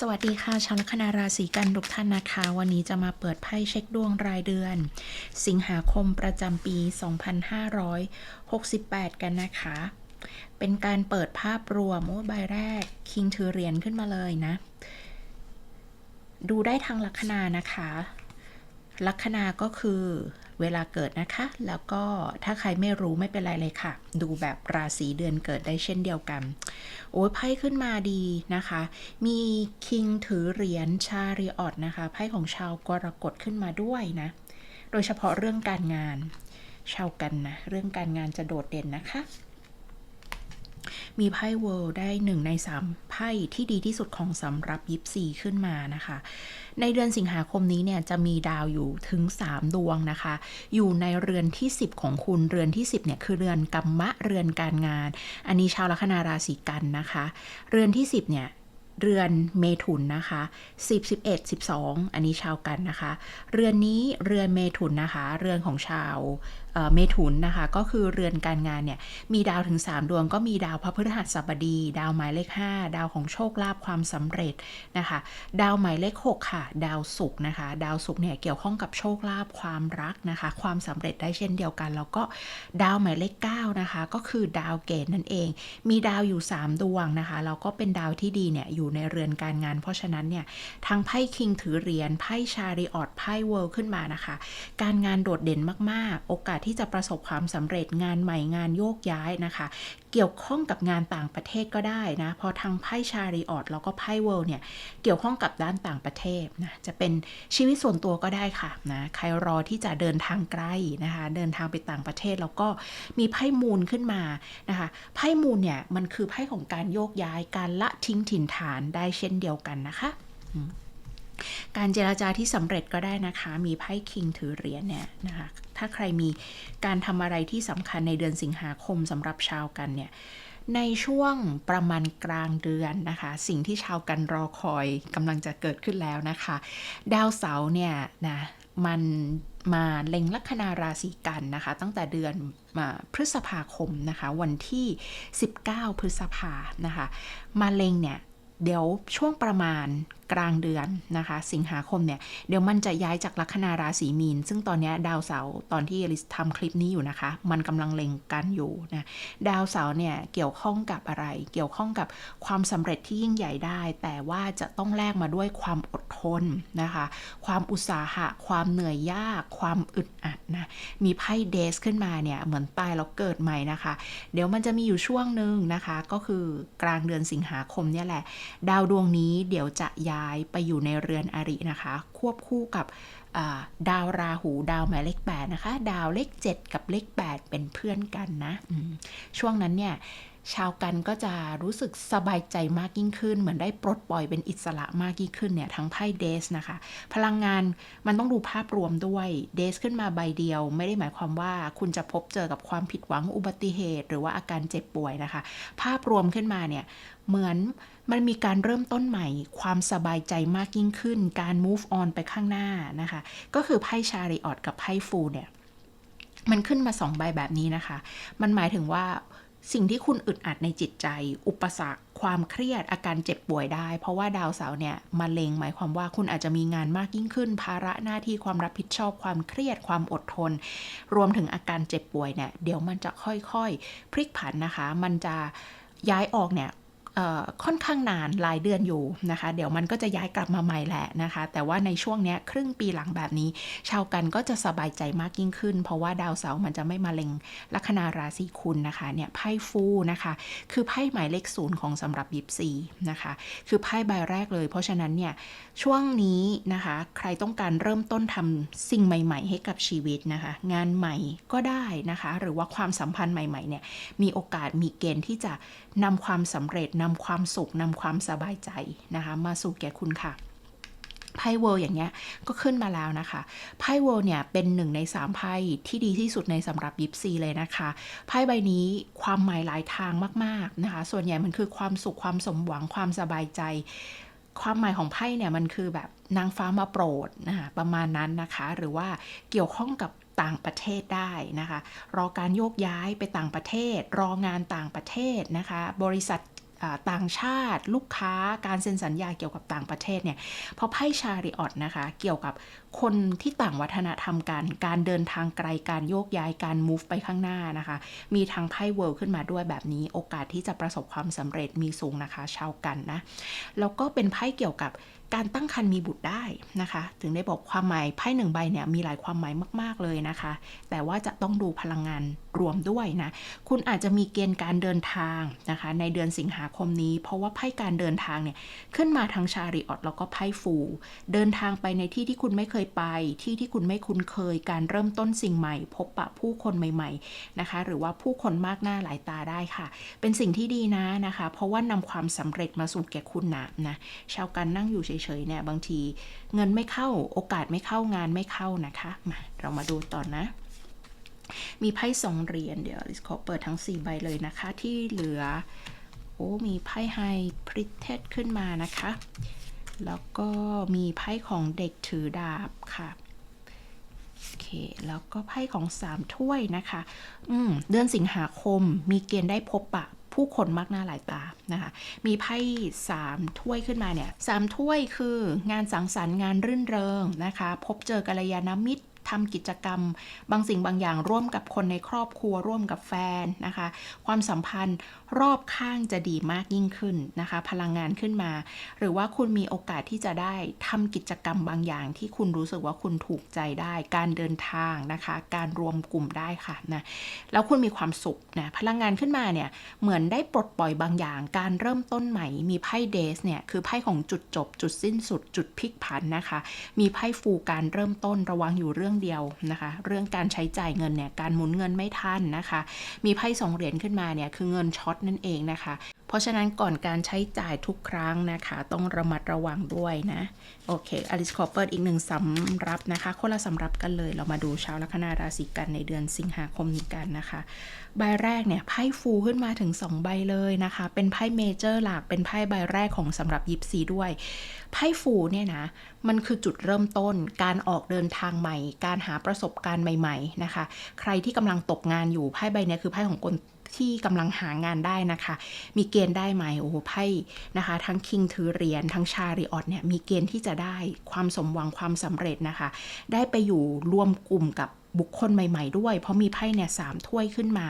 สวัสดีค่ะชาวลัคนาราศีกันทุกท่านนะคะ วันนี้จะมาเปิดไพ่เช็คดวงรายเดือน สิงหาคมประจำปี 2568 กันนะคะ เป็นการเปิดภาพรวมโอ้ใบแรกคิงถือเหรียญขึ้นมาเลยนะ ดูได้ทางลัคนานะคะ ลัคนาก็คือเวลาเกิดนะคะ แล้วก็ถ้าใครไม่รู้ไม่เป็นไรเลยค่ะ ดูแบบราศีเดือนเกิดได้เช่นเดียวกัน โอ้ยไพ่ขึ้นมาดีนะคะ มีคิงถือเหรียญชาริออตนะคะ ไพ่ของชาวกรกฎขึ้นมาด้วยนะ โดยเฉพาะเรื่องการงาน ชาวกันนะ เรื่องการงานจะโดดเด่นนะคะ มีไพ่เวิลด์ได้หนึ่งในสามไพ่ที่ดีที่สุดของสำหรับยิปซีขึ้นมานะคะ ในเดือนสิงหาคมนี้เนี่ยจะมีดาวอยู่ถึง 3 ดวงนะคะ อยู่ในเรือนที่ 10 ของคุณเรือนที่ 10เนี่ยคือเรือนกัมมะเรือนการงาน อันนี้ชาวลัคนาราศีกันนะคะ เรือนที่ 10เนี่ยเรือนเมถุนนะคะ10 11 12 อันนี้ชาวกันนะคะ เรือนนี้เรือนเมถุนนะคะ เรือนของชาว เมถุนนะคะ ก็คือเรือนการงานเนี่ยมีดาวถึง 3 ดวงก็มีดาวพระพฤหัสบดี ดาวหมายเลข 5 ดาวของโชคลาภความสำเร็จนะคะ ดาวหมายเลข 6 ค่ะ ดาวศุกร์นะคะ ดาวศุกร์เนี่ยเกี่ยวข้องกับโชคลาภความรักนะคะ ความสำเร็จได้เช่นเดียวกัน แล้วก็ดาวหมายเลข 9 นะคะ ก็คือดาวเกตนั่นเอง มีดาวอยู่ 3 ดวงนะคะแล้วก็เป็นดาวที่ดีเนี่ยอยู่ในเรือนการงาน เพราะฉะนั้นเนี่ยทางไพ่คิงถือเหรียญไพ่ชาริออตไพ่เวิลด์ขึ้นมานะคะ การงานโดดเด่นมากๆ โอกาสที่จะประสบความสำเร็จงานใหม่งานโยกย้ายนะคะ เกี่ยวข้องกับงานต่างประเทศก็ได้นะพอทางไพ่ชาริออตแล้วก็ไพ่เวิลด์เนี่ยเกี่ยวข้องกับด้านต่างประเทศนะจะเป็นชีวิตส่วนตัวก็ได้ค่ะนะใครรอที่จะเดินทางไกลนะคะ เดินทางไปต่างประเทศแล้วก็มีไพ่มูลขึ้นมานะคะไพ่มูลเนี่ยมันคือไพ่ของการโยกย้ายการละทิ้งถิ่นฐานได้เช่นเดียวกันนะคะ การเจราจาที่สำเร็จก็ได้นะคะ มีไพ่คิงถือเหรียญเนี่ยนะคะ ถ้าใครมีการทำอะไรที่สำคัญในเดือนสิงหาคมสำหรับชาวกันเนี่ย ในช่วงประมาณกลางเดือนนะคะ สิ่งที่ชาวกันรอคอยกำลังจะเกิดขึ้นแล้วนะคะ ดาวเสาร์เนี่ยนะมันมาเล็งลัคนาราศีกันนะคะ ตั้งแต่เดือนมาพฤษภาคมนะคะ วันที่ 19 พฤษภานะคะ มาเล็งเนี่ยเดี๋ยวช่วงประมาณกลางเดือนนะคะ สิงหาคมเนี่ย เดี๋ยวมันจะย้ายจากลัคนาราศีมีน ซึ่งตอนนี้ดาวเสาร์ตอนที่อลิสทำคลิปนี้อยู่นะคะ มันกำลังเล็งกันอยู่นะดาวเสาร์เนี่ยเกี่ยวข้องกับอะไร เกี่ยวข้องกับความสำเร็จที่ยิ่งใหญ่ได้ แต่ว่าจะต้องแลกมาด้วยความอดทนนะคะ ความอุตสาหะ ความเหนื่อยยาก ความอึดอัดนะ มีไพ่เดสขึ้นมาเนี่ยเหมือนตายแล้วเกิดใหม่นะคะ เดี๋ยวมันจะมีอยู่ช่วงหนึ่งนะคะ ก็คือกลางเดือนสิงหาคมเนี่ยแหละ ดาวดวงนี้เดี๋ยวจะย้ายไปอยู่ในเรือนอรินะคะ ควบคู่กับดาวราหูดาวหมายเลข8นะคะ ดาวเลข 7 กับเลข 8 เป็นเพื่อนกันนะ ช่วงนั้นเนี่ยชาวกันก็จะรู้สึกสบายใจมากยิ่งขึ้น เหมือนได้ปลดปล่อยเป็นอิสระมากยิ่งขึ้นเนี่ยทั้งไพ่เดสนะคะ พลังงานมันต้องดูภาพรวมด้วยเดสขึ้นมาใบเดียว ไม่ได้หมายความว่าคุณจะพบเจอกับความผิดหวังอุบัติเหตุ หรือว่าอาการเจ็บป่วยนะคะ ภาพรวมขึ้นมาเนี่ยเหมือน มันมีการเริ่มต้นใหม่ ความสบายใจมากยิ่งขึ้น การ move on ไปข้างหน้านะคะ ก็คือไพ่ชาริออตกับไพ่ฟูเนี่ยมันขึ้นมาสองใบแบบนี้นะคะ มันหมายถึงว่าสิ่งที่คุณอึดอัดในจิตใจ อุปสรรค ความเครียด อาการเจ็บป่วยได้ เพราะว่าดาวเสาร์เนี่ยมาเลงหมายความว่าคุณอาจจะมีงานมากยิ่งขึ้น ภาระหน้าที่ความรับผิดชอบ ความเครียด ความอดทน รวมถึงอาการเจ็บป่วยเนี่ย เดี๋ยวมันจะค่อยๆ พลิกผันนะคะ มันจะย้ายออกเนี่ย ค่อนข้างนานหลายเดือนอยู่นะคะ เดี๋ยวมันก็จะย้ายกลับมาใหม่แหละนะคะ แต่ว่าในช่วงนี้ครึ่งปีหลังแบบนี้ ชาวกันก็จะสบายใจมากยิ่งขึ้น เพราะว่าดาวเสาร์มันจะไม่มาเล็งลัคนาราศีคุณนะคะเนี่ยไพ่ฟูนะคะ คือไพ่หมายเลขศูนย์ของสำหรับยิปซีนะคะ คือไพ่ใบแรกเลย เพราะฉะนั้นเนี่ยช่วงนี้นะคะ ใครต้องการเริ่มต้นทำสิ่งใหม่ ๆ ให้กับชีวิตนะคะ งานใหม่ก็ได้นะคะ หรือว่าความสัมพันธ์ใหม่ๆเนี่ยมีโอกาสมีเกณฑ์ที่จะนำความสำเร็จนำความสุขนำความสบายใจนะคะ มาสู่แก่คุณค่ะไพ่เวิลด์อย่างเงี้ยก็ขึ้นมาแล้วนะคะไพ่เวิลด์เนี่ยเป็นหนึ่งในสามไพ่ที่ดีที่สุดในสำหรับยิปซีเลยนะคะไพ่ใบนี้ความหมายหลายทางมากๆนะคะส่วนใหญ่มันคือความสุขความสมหวังความสบายใจ ความหมายของไพ่เนี่ยมันคือแบบนางฟ้ามาโปรดนะคะประมาณนั้นนะคะ หรือว่าเกี่ยวข้องกับต่างประเทศได้นะคะ รอการโยกย้ายไปต่างประเทศ รองานต่างประเทศนะคะ บริษัท ต่างชาติ ลูกค้าการเซ็นสัญญาเกี่ยวกับต่างประเทศเนี่ยพอไพ่ชาริออตนะคะ เกี่ยวกับคนที่ต่างวัฒนธรรมกัน การเดินทางไกลการโยกย้ายการ move ไปข้างหน้านะคะ มีทางไพ่เวิลด์ขึ้นมาด้วยแบบนี้ โอกาสที่จะประสบความสำเร็จมีสูงนะคะ ชาวกันนะ แล้วก็เป็นไพ่เกี่ยวกับ การตั้งครรภ์มีบุตรได้นะคะ ถึงได้บอกความหมายไพ่หนึ่งใบเนี่ยมีหลายความหมายมาก ๆเลยนะคะ แต่ว่าจะต้องดูพลังงานรวมด้วยนะ คุณอาจจะมีเกณฑ์การเดินทางนะคะ ในเดือนสิงหาคมนี้ เพราะว่าไพ่การเดินทางเนี่ยขึ้นมาทางชาริออตแล้วก็ไพ่ฟู เดินทางไปในที่ที่คุณไม่เคยไป ที่ที่คุณไม่คุ้นเคย การเริ่มต้นสิ่งใหม่ พบปะผู้คนใหม่ๆนะคะ หรือว่าผู้คนมากหน้าหลายตาได้ค่ะ เป็นสิ่งที่ดีนะนะคะ เพราะว่านำความสำเร็จมาสู่แก่คุณนะนะชาวกันนั่งอยู่เฉฉยๆเนี่ยบางทีเงินไม่เข้าโอกาสไม่เข้างานไม่เข้านะคะมาเรามาดูต่อนนะ มีไพ่สองเหรียญเดี๋ยวลิสขอเปิดทั้ง 4 ใบเลยนะคะ ที่เหลือโอ้มีไพ่ไฮพริเทสขึ้นมานะคะ แล้วก็มีไพ่ของเด็กถือดาบค่ะโอเคแล้วก็ไพ่ของ3ถ้วยนะคะ อืม เดือนสิงหาคมมีเกณฑ์ได้พบปะ ผู้คนมากหน้าหลายตานะคะมีไพ่สามถ้วยขึ้นมาเนี่ยสามถ้วยคืองานสังสรรค์งานรื่นเริงนะคะ พบเจอกัลยาณมิตร ทำกิจกรรม บางสิ่งบางอย่างร่วมกับคนในครอบครัวร่วมกับแฟนนะคะ ความสัมพันธ์รอบข้างจะดีมากยิ่งขึ้นนะคะ พลังงานขึ้นมา หรือว่าคุณมีโอกาสที่จะได้ทำกิจกรรมบางอย่าง ที่คุณรู้สึกว่าคุณถูกใจได้ การเดินทางนะคะ การรวมกลุ่มได้ค่ะนะแล้วคุณมีความสุขนะพลังงานขึ้นมาเนี่ยเหมือนได้ปลดปล่อยบางอย่าง การเริ่มต้นใหม่มีไพ่เดสเนี่ยคือไพ่ของจุดจบ จุดสิ้นสุด จุดพลิกผันนะคะ มีไพ่ฟูการเริ่มต้นระวังอยู่เรื่องเดียวนะคะ เรื่องการใช้จ่ายเงินเนี่ยการหมุนเงินไม่ทันนะคะ มีไพ่สองเหรียญขึ้นมาเนี่ยคือเงินช็อตนั่นเองนะคะ เพราะฉะนั้นก่อนการใช้จ่ายทุกครั้งนะคะ ต้องระมัดระวังด้วยนะ โอเคอลิสขอเปิดอีกหนึ่งสำรับนะคะ คนละสำรับกันเลย เรามาดูชาวลัคนาราศีกันในเดือนสิงหาคมนี้กันนะคะ ใบแรกเนี่ยไพ่ฟูขึ้นมาถึง 2 ใบเลยนะคะ เป็นไพ่เมเจอร์หลัก เป็นไพ่ใบแรกของสำหรับยิปซีด้วย ไพ่ฟูเนี่ยนะ มันคือจุดเริ่มต้น การออกเดินทางใหม่ การหาประสบการณ์ใหม่ ๆนะคะ ใครที่กำลังตกงานอยู่ไพ่ใบนี้คือไพ่ของคน ที่กำลังหางานได้นะคะ มีเกณฑ์ได้ไหมโอ้โหไพ่นะคะ ทั้งคิงถือเหรียญทั้งชาริออตเนี่ยมีเกณฑ์ที่จะได้ความสมหวังความสำเร็จนะคะ ได้ไปอยู่รวมกลุ่มกับบุคคลใหม่ ๆ ด้วย เพราะมีไพ่เนี่ยสามถ้วยขึ้นมา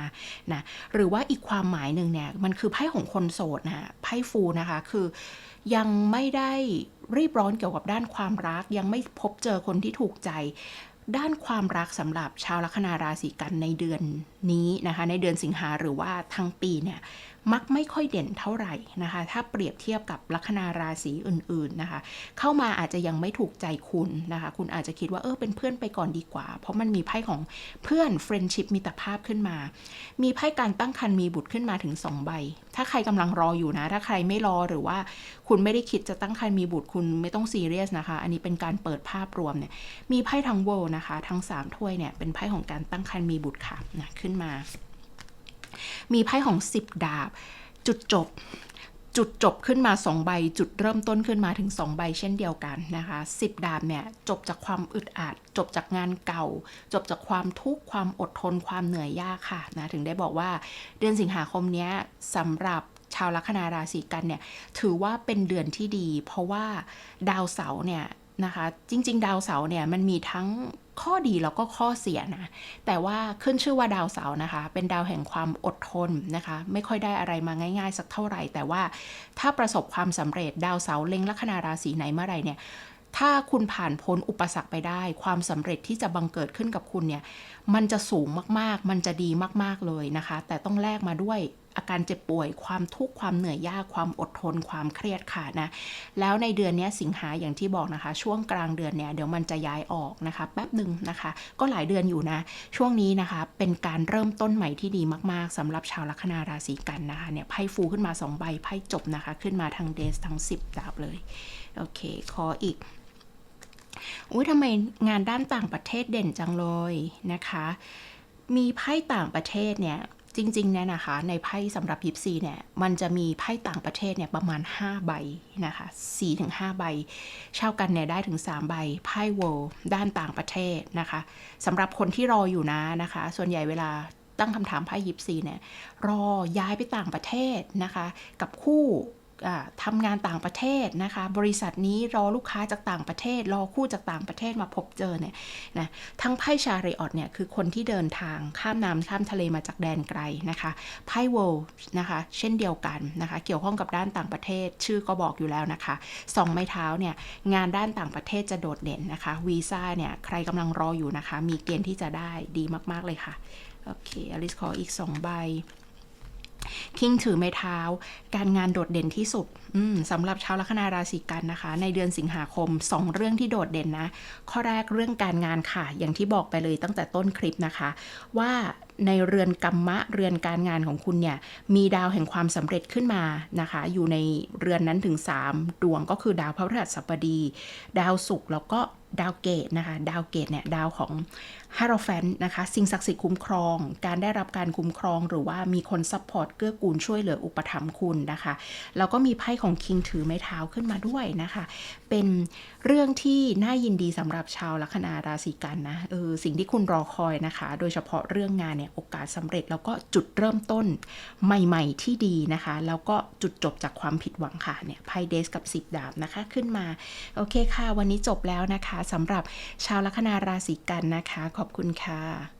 นะหรือว่าอีกความหมายหนึ่งเนี่ยมันคือไพ่ของคนโสดนะไพ่ฟูนะคะคือยังไม่ได้รีบร้อนเกี่ยวกับด้านความรัก ยังไม่พบเจอคนที่ถูกใจ ด้านความรักสำหรับชาวลัคนาราศีกันในเดือนนี้นะคะ ในเดือนสิงหาหรือว่าทั้งปีเนี่ย มักไม่ค่อยเด่นเท่าไหร่นะคะ ถ้าเปรียบเทียบกับลัคนาราศีอื่นๆนะคะ เข้ามาอาจจะยังไม่ถูกใจคุณนะคะ คุณอาจจะคิดว่าเออเป็นเพื่อนไปก่อนดีกว่า เพราะมันมีไพ่ของเพื่อนเฟรนชิพมิตรภาพขึ้นมา มีไพ่การตั้งครรภ์มีบุตรขึ้นมาถึง 2 ใบ ถ้าใครกำลังรออยู่นะ ถ้าใครไม่รอหรือว่า คุณไม่ได้คิดจะตั้งครรภ์มีบุตรคุณไม่ต้องซีเรียสนะคะ อันนี้เป็นการเปิดภาพรวมเนี่ย มีไพ่ทั้งเวนะคะ ทั้ง3ถ้วยเนี่ยเป็นไพ่ของการตั้งครรภ์มีบุตรค่ะนะขึ้นมา มีไพ่ของ 10 ดาบ จุดจบ จุดจบขึ้นมา 2 ใบ จุดเริ่มต้นขึ้นมาถึง 2 ใบเช่นเดียวกันนะคะ 10 ดาบเนี่ยจบจากความอึดอัด จบจากงานเก่า จบจากความทุกข์ความอดทนความเหนื่อยยากค่ะนะถึงได้บอกว่าเดือนสิงหาคมนี้สำหรับชาวลัคนาราศีกันเนี่ยถือว่าเป็นเดือนที่ดี เพราะว่าดาวเสาร์เนี่ย นะคะ จริง ๆ ดาวเสาร์เนี่ยมันมีทั้งข้อดีแล้วก็ข้อเสียนะ แต่ว่าขึ้นชื่อว่าดาวเสาร์นะคะ เป็นดาวแห่งความอดทนนะคะ ไม่ค่อยได้อะไรมาง่าย ๆ สักเท่าไหร่ แต่ว่าถ้าประสบความสำเร็จดาวเสาร์เล็งลัคนาราศีไหนเมื่อไหร่เนี่ยถ้าคุณผ่านพ้นอุปสรรคไปได้ ความสำเร็จที่จะบังเกิดขึ้นกับคุณเนี่ย มันจะสูงมากๆ มันจะดีมากๆเลยนะคะ แต่ต้องแลกมาด้วย อาการเจ็บป่วย ความทุกข์ความเหนื่อยยากความอดทน ความเครียดค่ะนะแล้วในเดือนนี้สิงหาอย่างที่บอกนะคะ ช่วงกลางเดือนเนี่ยเดี๋ยวมันจะย้ายออกนะคะแป๊บหนึ่งนะคะ ก็หลายเดือนอยู่นะ ช่วงนี้นะคะเป็นการเริ่มต้นใหม่ที่ดีมากๆสำหรับชาวลัคนาราศีกันนะคะเนี่ยไพ่ฟูขึ้นมา2ใบไพ่จบนะคะ ขึ้นมาทางเดสทั้ง 10ดาบเลยโอเคขออีกอุ้ยทำไมงานด้านต่างประเทศเด่นจังเลยนะคะ มีไพ่ต่างประเทศเนี่ย จริงๆเนี่ยนะคะ ในไพ่สำหรับยิปซีเนี่ย มันจะมีไพ่ต่างประเทศเนี่ยประมาณ 5 ใบนะคะ4-5ใบ เช่ากันเนี่ยได้ถึง 3 ใบ ไพ่เวลด้านต่างประเทศนะคะสำหรับคนที่รออยู่นะนะคะ ส่วนใหญ่เวลาตั้งคำถามไพ่ยิปซีเนี่ย รอย้ายไปต่างประเทศนะคะ กับคู่ ทำงานต่างประเทศนะคะ บริษัทนี้รอลูกค้าจากต่างประเทศ รอคู่จากต่างประเทศมาพบเจอเนี่ยนะทั้งไพ่ชาริออตเนี่ยคือคนที่เดินทางข้ามน้ำข้ามทะเลมาจากแดนไกลนะคะไพ่โวลนะคะเช่นเดียวกันนะคะ เกี่ยวข้องกับด้านต่างประเทศ ชื่อก็บอกอยู่แล้วนะคะสองไม้เท้าเนี่ยงานด้านต่างประเทศจะโดดเด่นนะคะวีซ่าเนี่ยใครกำลังรออยู่นะคะ มีเกณฑ์ที่จะได้ดีมาก ๆ เลยค่ะโอเคอลิสขออีกสองใบ คิงถือไม้เท้า การงานโดดเด่นที่สุดสำหรับชาวลัคนาราศีกันนะคะ ในเดือนสิงหาคม 2 เรื่องที่โดดเด่นนะ ข้อแรกเรื่องการงานค่ะ อย่างที่บอกไปเลยตั้งแต่ต้นคลิปนะคะ ว่าในเรือนกรรมะเรือนการงานของคุณเนี่ย มีดาวแห่งความสำเร็จขึ้นมานะคะ อยู่ในเรือนนั้นถึง 3 ดวงก็คือดาวพระพฤหัสบดี ดาวศุกร์แล้วก็ดาวเกตนะคะ ดาวเกตเนี่ย ดาวของ ฮาร o แฟนนะคะ สิ่งศักดิ์สิทธิ์คุ้มครอง การได้รับการคุ้มครอง หรือว่ามีคนซัพพอร์ตเกื้อกูลช่วยเหลืออุปถัมภ์คุณนะคะ แล้วก็มีไพ่ของคิงถือไม้เท้าขึ้นมาด้วยนะคะ เป็นเรื่องที่น่ายินดีสำหรับชาวลัคนาราศีกันนะเออสิ่งที่คุณรอคอยนะคะ โดยเฉพาะเรื่องงานเนี่ยโอกาสสำเร็จแล้วก็จุดเริ่มต้นใหม่ ๆ ที่ดีนะคะ แล้วก็จุดจบจากความผิดหวังค่ะเนี่ยไพ่เดสกับสิบดาบนะคะขึ้นมาโอเคค่ะ วันนี้จบแล้วนะคะสำหรับชาวลัคนาราศีกันนะคะขออบคุณค่ะ